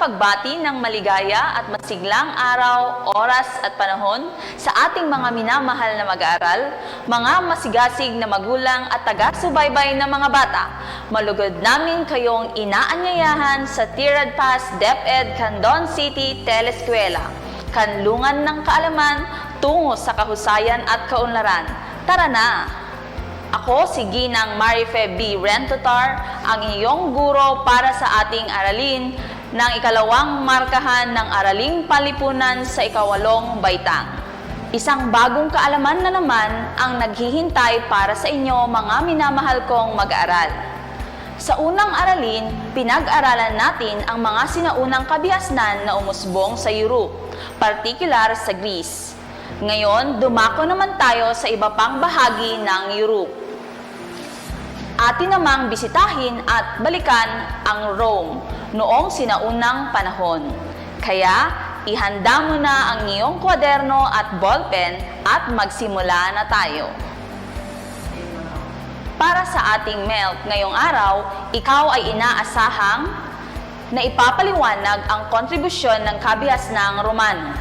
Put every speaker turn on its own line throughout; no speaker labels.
Pagbati ng maligaya at masiglang araw, oras at panahon sa ating mga minamahal na mag-aaral, mga masigasig na magulang at taga-subaybay na mga bata. Malugod namin kayong inaanyayahan sa Tirad Pass DepEd Candon City Teleskwela, kanlungan ng kaalaman tungo sa kahusayan at kaunlaran. Tara na! Ako si Ginang Marife B. Rentotar, ang iyong guro para sa ating aralin ng ikalawang markahan ng Araling Palipunan sa ikawalong baitang. Isang bagong kaalaman na naman ang naghihintay para sa inyo mga minamahal kong mag-aaral. Sa unang aralin, pinag-aralan natin ang mga sinaunang kabihasnan na umusbong sa Europe, partikular sa Greece. Ngayon, dumako naman tayo sa iba pang bahagi ng Europe. Atin namang bisitahin at balikan ang Rome noong sinaunang panahon. Kaya, ihanda mo na ang iyong kwaderno at ballpen at magsimula na tayo. Para sa ating MELT ngayong araw, ikaw ay inaasahang na ipapaliwanag ang kontribusyon ng kabihas ng Romano.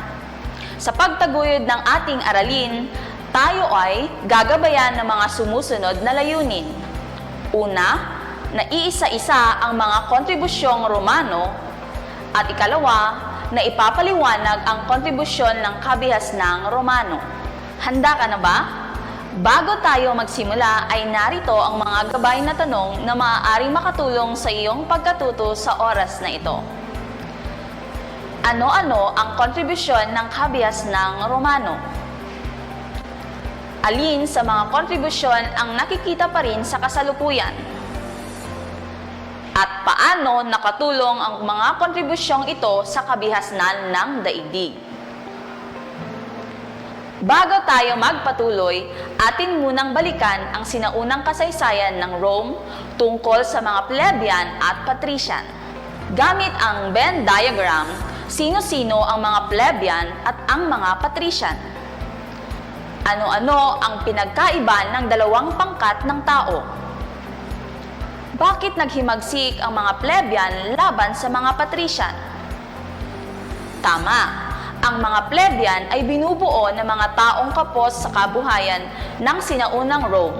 Sa pagtaguyod ng ating aralin, tayo ay gagabayan ng mga sumusunod na layunin. Una, na iisa-isa ang mga kontribusyong Romano at ikalawa, na ipapaliwanag ang kontribusyon ng kabihas ng Romano. Handa ka na ba? Bago tayo magsimula ay narito ang mga gabay na tanong na maaaring makatulong sa iyong pagkatuto sa oras na ito. Ano-ano ang kontribusyon ng kabihas ng Romano? Alin sa mga kontribusyon ang nakikita pa rin sa kasalukuyan? At paano nakatulong ang mga kontribusyong ito sa kabihasnan ng daigdig? Bago tayo magpatuloy, atin munang balikan ang sinaunang kasaysayan ng Rome tungkol sa mga plebeian at patrician. Gamit ang Venn diagram, sino-sino ang mga plebeian at ang mga patrician. Ano-ano ang pinagkaiba ng dalawang pangkat ng tao? Bakit naghimagsik ang mga plebeian laban sa mga patrician? Tama, ang mga plebeian ay binubuo ng mga taong kapos sa kabuhayan ng sinaunang Rome.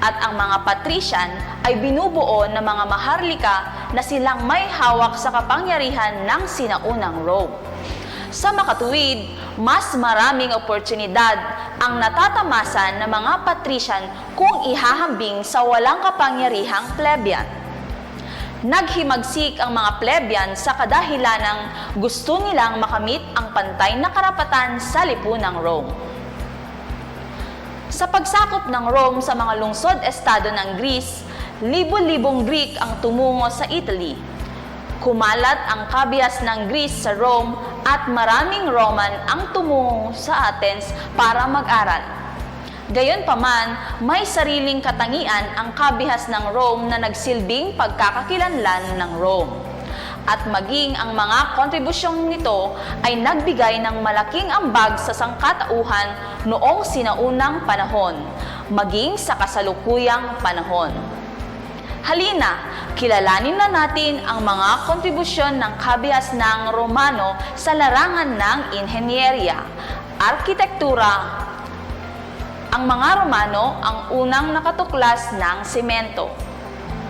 At ang mga patrician ay binubuo ng mga maharlika na silang may hawak sa kapangyarihan ng sinaunang Rome. Sa makatuwid, mas maraming oportunidad ang natatamasa ng mga patrician kung ihahambing sa walang kapangyarihang plebeian. Naghimagsik ang mga plebeian sa kadahilan ng gusto nilang makamit ang pantay na karapatan sa lipunang Rome. Sa pagsakop ng Rome sa mga lungsod-estado ng Greece, libo-libong Greek ang tumungo sa Italy. Kumalat ang kabihas ng Greece sa Rome at maraming Roman ang tumungo sa Athens para mag-aral. Gayunpaman, may sariling katangian ang kabihas ng Rome na nagsilbing pagkakakilanlan ng Rome. At maging ang mga kontribusyong nito ay nagbigay ng malaking ambag sa sangkatauhan noong sinaunang panahon, maging sa kasalukuyang panahon. Halina, kilalanin na natin ang mga kontribusyon ng kabihas ng Romano sa larangan ng inhenyerya, arkitektura. Ang mga Romano ang unang nakatuklas ng semento.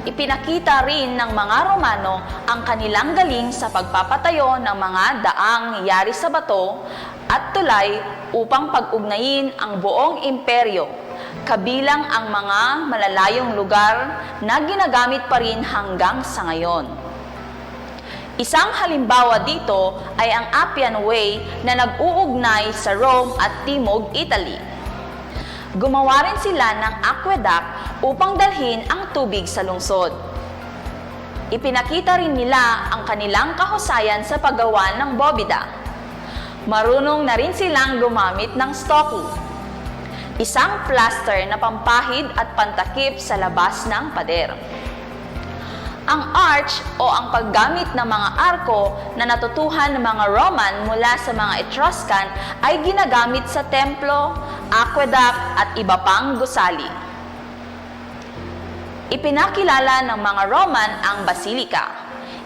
Ipinakita rin ng mga Romano ang kanilang galing sa pagpapatayo ng mga daang yari sa bato at tulay upang pag-ugnayin ang buong imperyo kabilang ang mga malalayong lugar na ginagamit pa rin hanggang sa ngayon. Isang halimbawa dito ay ang Appian Way na nag-uugnay sa Rome at Timog, Italy. Gumawa rin sila ng aqueduct upang dalhin ang tubig sa lungsod. Ipinakita rin nila ang kanilang kahusayan sa paggawa ng bobida. Marunong na rin silang gumamit ng stocky isang plaster na pampahid at pantakip sa labas ng pader. Ang arch o ang paggamit ng mga arko na natutuhan ng mga Roman mula sa mga Etruscan ay ginagamit sa templo, aqueduct at iba pang gusali. Ipinakilala ng mga Roman ang basilika,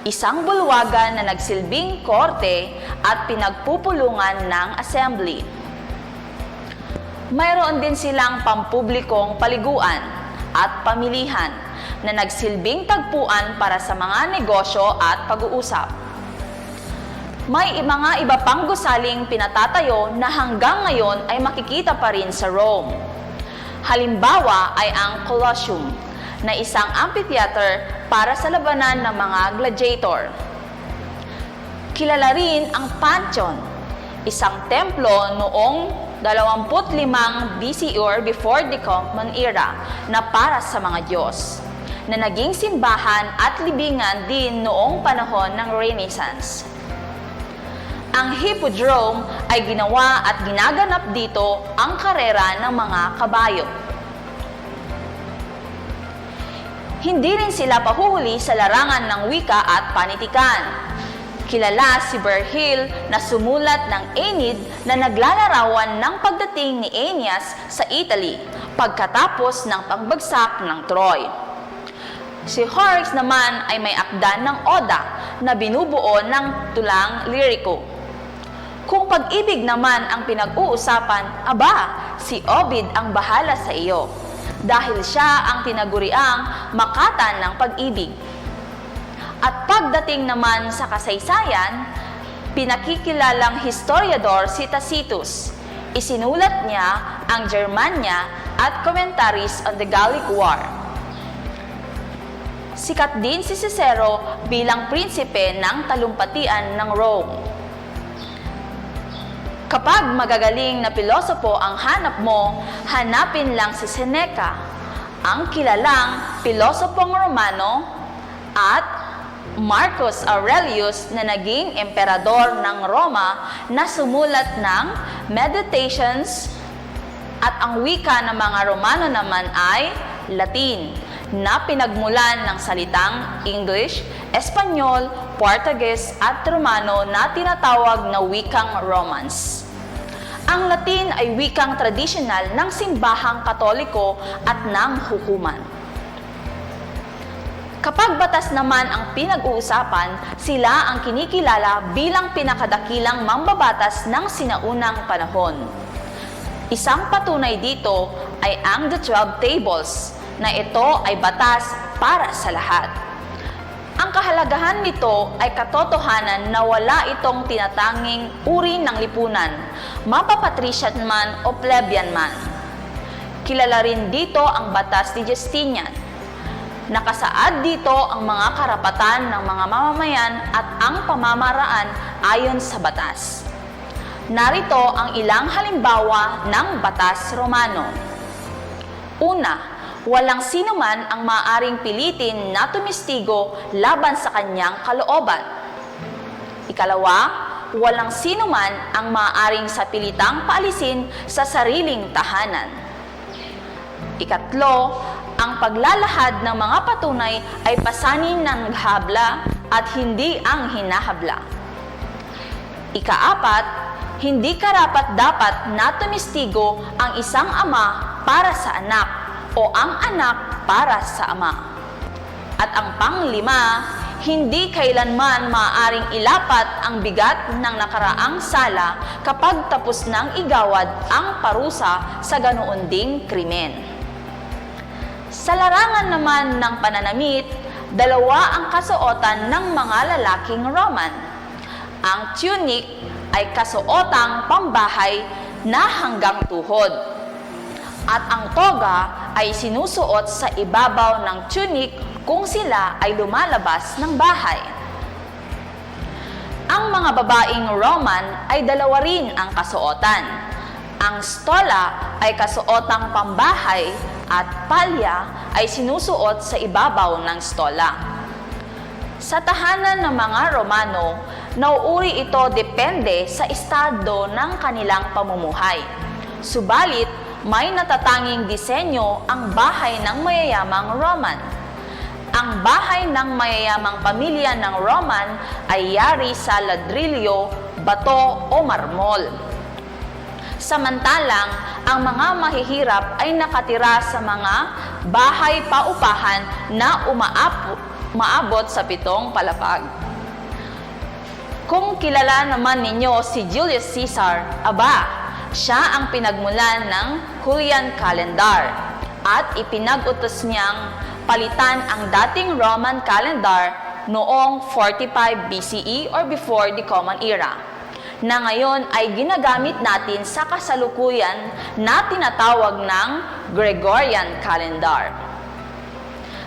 isang bulwagan na nagsilbing korte at pinagpupulungan ng assembly. Mayroon din silang pampublikong paliguan at pamilihan na nagsilbing tagpuan para sa mga negosyo at pag-uusap. May mga iba pang gusaling pinatatayo na hanggang ngayon ay makikita pa rin sa Rome. Halimbawa ay ang Colosseum, na isang amphitheater para sa labanan ng mga gladiator. Kilala rin ang Pantheon, isang templo noong 25 BCE or before the Common Era na para sa mga Diyos, na naging simbahan at libingan din noong panahon ng Renaissance. Ang Hippodrome ay ginawa at ginaganap dito ang karera ng mga kabayo. Hindi rin sila pahuhuli sa larangan ng wika at panitikan. Kilala si Virgil na sumulat ng Aeneid na naglalarawan ng pagdating ni Aeneas sa Italy pagkatapos ng pagbagsak ng Troy. Si Horace naman ay may akda ng Oda na binubuo ng tulang liriko. Kung pag-ibig naman ang pinag-uusapan, aba, si Ovid ang bahala sa iyo. Dahil siya ang tinaguriang makatan ng pag-ibig. At pagdating naman sa kasaysayan, pinakikilalang historiador si Tacitus. Isinulat niya ang Germania at Commentaries on the Gallic War. Sikat din si Cicero bilang prinsipe ng talumpatian ng Rome. Kapag magagaling na pilosopo ang hanap mo, hanapin lang si Seneca, ang kilalang pilosopong Romano, at Marcus Aurelius na naging emperador ng Roma na sumulat ng Meditations at ang wika ng mga Romano naman ay Latin na pinagmulan ng salitang English, Espanyol, Portuguese at Romano na tinatawag na wikang Romance. Ang Latin ay wikang tradisyonal ng simbahang katoliko at ng hukuman. Kapag batas naman ang pinag-uusapan, sila ang kinikilala bilang pinakadakilang mambabatas ng sinaunang panahon. Isang patunay dito ay ang The Twelve Tables, na ito ay batas para sa lahat. Ang kahalagahan nito ay katotohanan na wala itong tinatanging uri ng lipunan, mapapatrician man o plebeian man. Kilala rin dito ang batas ni Justinian. Nakasaad dito ang mga karapatan ng mga mamamayan at ang pamamaraan ayon sa batas. Narito ang ilang halimbawa ng batas Romano. Una, walang sino man ang maaring pilitin na tumistigo laban sa kanyang kalooban. Ikalawa, walang sino man ang maaring sa pilitang paalisin sa sariling tahanan. Ikatlo, ang paglalahad ng mga patunay ay pasanin ng habla at hindi ang hinahabla. Ikaapat, hindi karapat dapat na tumistigo ang isang ama para sa anak o ang anak para sa ama. At ang panglima, hindi kailanman maaaring ilapat ang bigat ng nakaraang sala kapag tapos ng igawad ang parusa sa ganoon ding krimen. Sa larangan naman ng pananamit, dalawa ang kasuotan ng mga lalaking Roman. Ang tunic ay kasuotang pambahay na hanggang tuhod. At ang toga ay sinusuot sa ibabaw ng tunic kung sila ay lumalabas ng bahay. Ang mga babaeng Roman ay dalawa rin ang kasuotan. Ang stola ay kasuotang pambahay at palya ay sinusuot sa ibabaw ng stola. Sa tahanan ng mga Romano, nauuri ito depende sa estado ng kanilang pamumuhay. Subalit, may natatanging disenyo ang bahay ng mayayamang Roman. Ang bahay ng mayayamang pamilya ng Roman ay yari sa ladrilyo, bato o marmol. Samantalang, ang mga mahihirap ay nakatira sa mga bahay paupahan na umaabot, maabot sa pitong palapag. Kung kilala naman ninyo si Julius Caesar, aba, siya ang pinagmulan ng Julian calendar at ipinag-utos niyang palitan ang dating Roman calendar noong 45 BCE or before the Common Era na ngayon ay ginagamit natin sa kasalukuyan na tinatawag ng Gregorian calendar.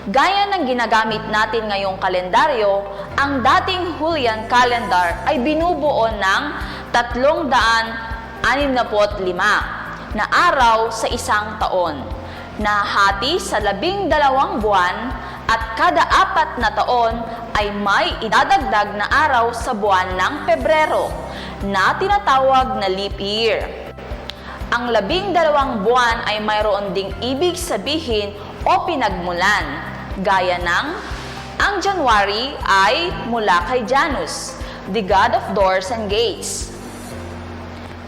Gaya ng ginagamit natin ngayong kalendaryo, ang dating Julian calendar ay binubuo ng 365 na araw sa isang taon, na hati sa labing dalawang buwan at kada apat na taon ay may idadagdag na araw sa buwan ng Pebrero na tinatawag na leap year. Ang labing dalawang buwan ay mayroon ding ibig sabihin o pinagmulan, gaya ng ang January ay mula kay Janus, the god of doors and gates.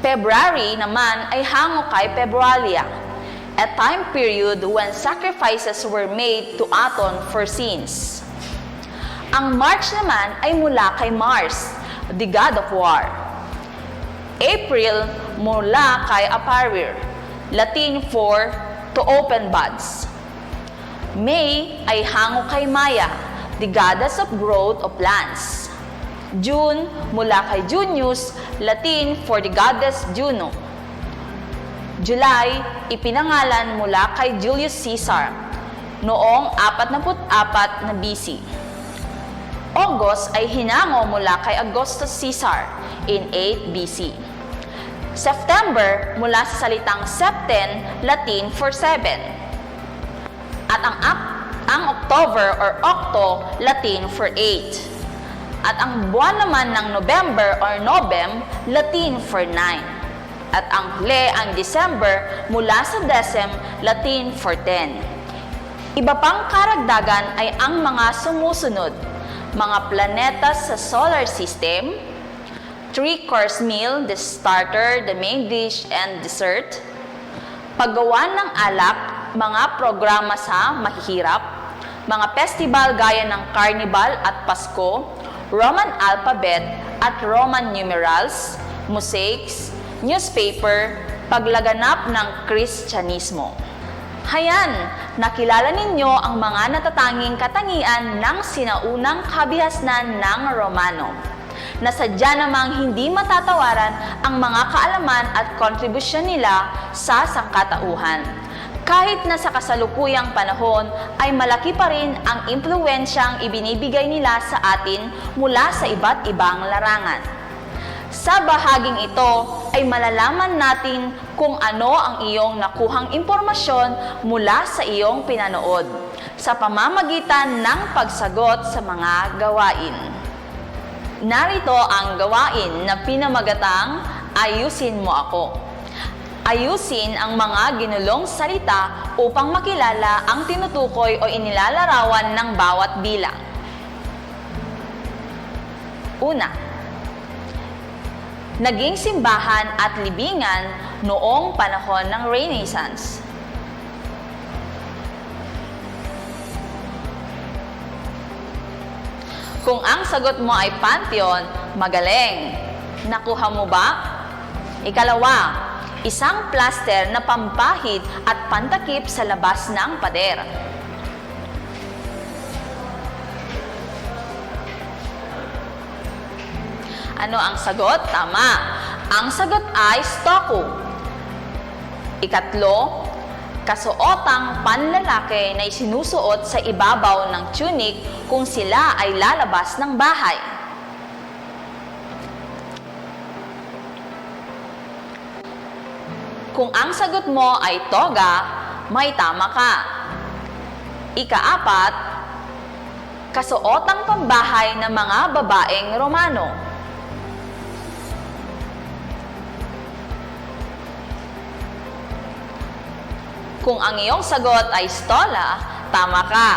February naman ay hango kay Februalia, a time period when sacrifices were made to atone for sins. Ang March naman ay mula kay Mars, the god of war. April mula kay Aparir, Latin for to open buds. May ay hango kay Maya, the goddess of growth of plants. June mula kay Junius, Latin for the goddess Juno. July, ipinangalan mula kay Julius Caesar noong 44 na BC. August ay hinango mula kay Augustus Caesar in 8 BC. September mula sa salitang septen, Latin for seven. At ang, ang October or Octo, Latin for eight. At ang buwan naman ng November or Novem, Latin for nine. At ang huli, ang December, mula sa Decem, Latin for ten. Iba pang karagdagan ay ang mga sumusunod, mga planeta sa solar system, three-course meal, the starter, the main dish, and dessert, paggawa ng alak, mga programa sa mahihirap, mga festival gaya ng Carnival at Pasko, Roman alphabet at Roman numerals, mosaics, newspaper, paglaganap ng Kristyanismo. Hayan, nakilala ninyo ang mga natatanging katangian ng sinaunang kabihasnan ng Romano na namang hindi matatawaran ang mga kaalaman at kontribusyon nila sa sangkatauhan. Kahit na sa kasalukuyang panahon ay malaki pa rin ang impluensyang ibinibigay nila sa atin mula sa iba't ibang larangan. Sa bahaging ito ay malalaman natin kung ano ang iyong nakuhang impormasyon mula sa iyong pinanood sa pamamagitan ng pagsagot sa mga gawain. Narito ang gawain na pinamagatang ayusin mo ako. Ayusin ang mga ginulong salita upang makilala ang tinutukoy o inilalarawan ng bawat bilang. Una, naging simbahan at libingan noong panahon ng Renaissance. Kung ang sagot mo ay pantheon, magaling. Nakuha mo ba? Ikalawa, isang plaster na pampahid at pantakip sa labas ng pader. Ano ang sagot? Tama. Ang sagot ay stoko. Ikatlo, kasuotang panlalaki na isinusuot sa ibabaw ng tunic kung sila ay lalabas ng bahay. Kung ang sagot mo ay toga, may tama ka. Ikaapat, kasuotang pambahay ng mga babaeng Romano. Kung ang iyong sagot ay stola, tama ka.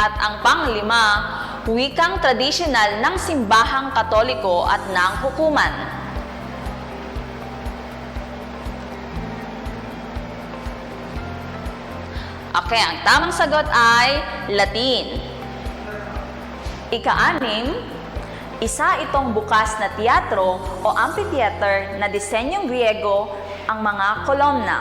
At ang panglima, wikang tradisyonal ng simbahang katoliko at ng hukuman. Okay, ang tamang sagot ay Latin. Ika-anim, isa itong bukas na teatro o amphitheater na disenyong Griego ang mga kolomna.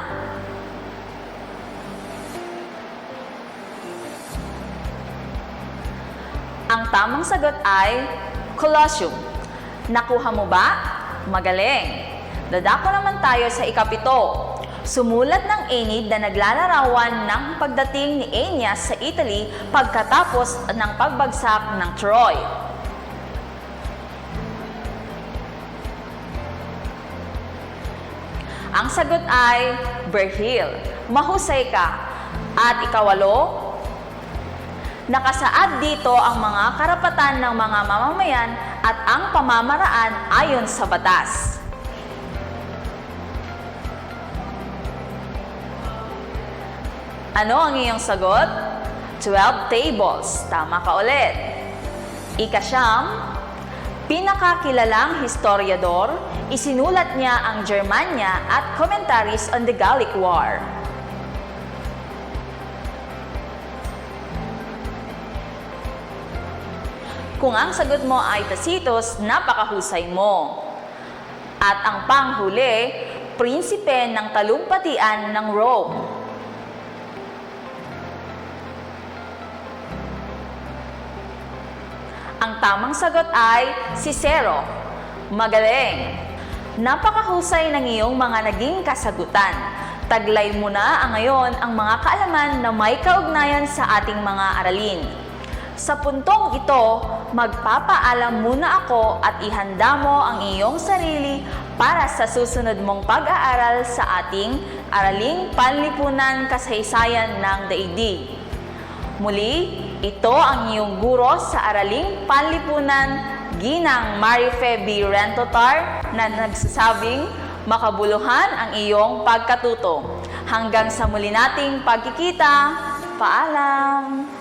Ang tamang sagot ay Colosseum. Nakuha mo ba? Magaling! Dadako naman tayo sa ikapito. Sumulat ng Aeneid na naglalarawan ng pagdating ni Aeneas sa Italy pagkatapos ng pagbagsak ng Troy. Sagot ay Berhil. Mahusay ka. At ikawalo, Nakasaad dito ang mga karapatan ng mga mamamayan at ang pamamaraan ayon sa batas. Ano ang iyong sagot? 12 tables. Tama ka ulit. Ikasyam, pinakakilalang historiador, isinulat niya ang Germania at commentaries on the Gallic War. Kung ang sagot mo ay Tacitus, napakahusay mo. At ang panghuli, prinsipe ng talumpatian ng Rome. Ang tamang sagot ay Cicero. Magaling! Napakahusay ng iyong mga naging kasagutan. Taglay mo na ang ngayon ang mga kaalaman na may kaugnayan sa ating mga aralin. Sa puntong ito, magpapaalam muna ako at ihanda mo ang iyong sarili para sa susunod mong pag-aaral sa ating Araling Panlipunan Kasaysayan ng Daigdig. Muli, ito ang iyong guro sa Araling Panlipunan, Ginang Marife B. Rentotar na nagsasabing makabuluhan ang iyong pagkatuto. Hanggang sa muli nating pagkikita, paalam!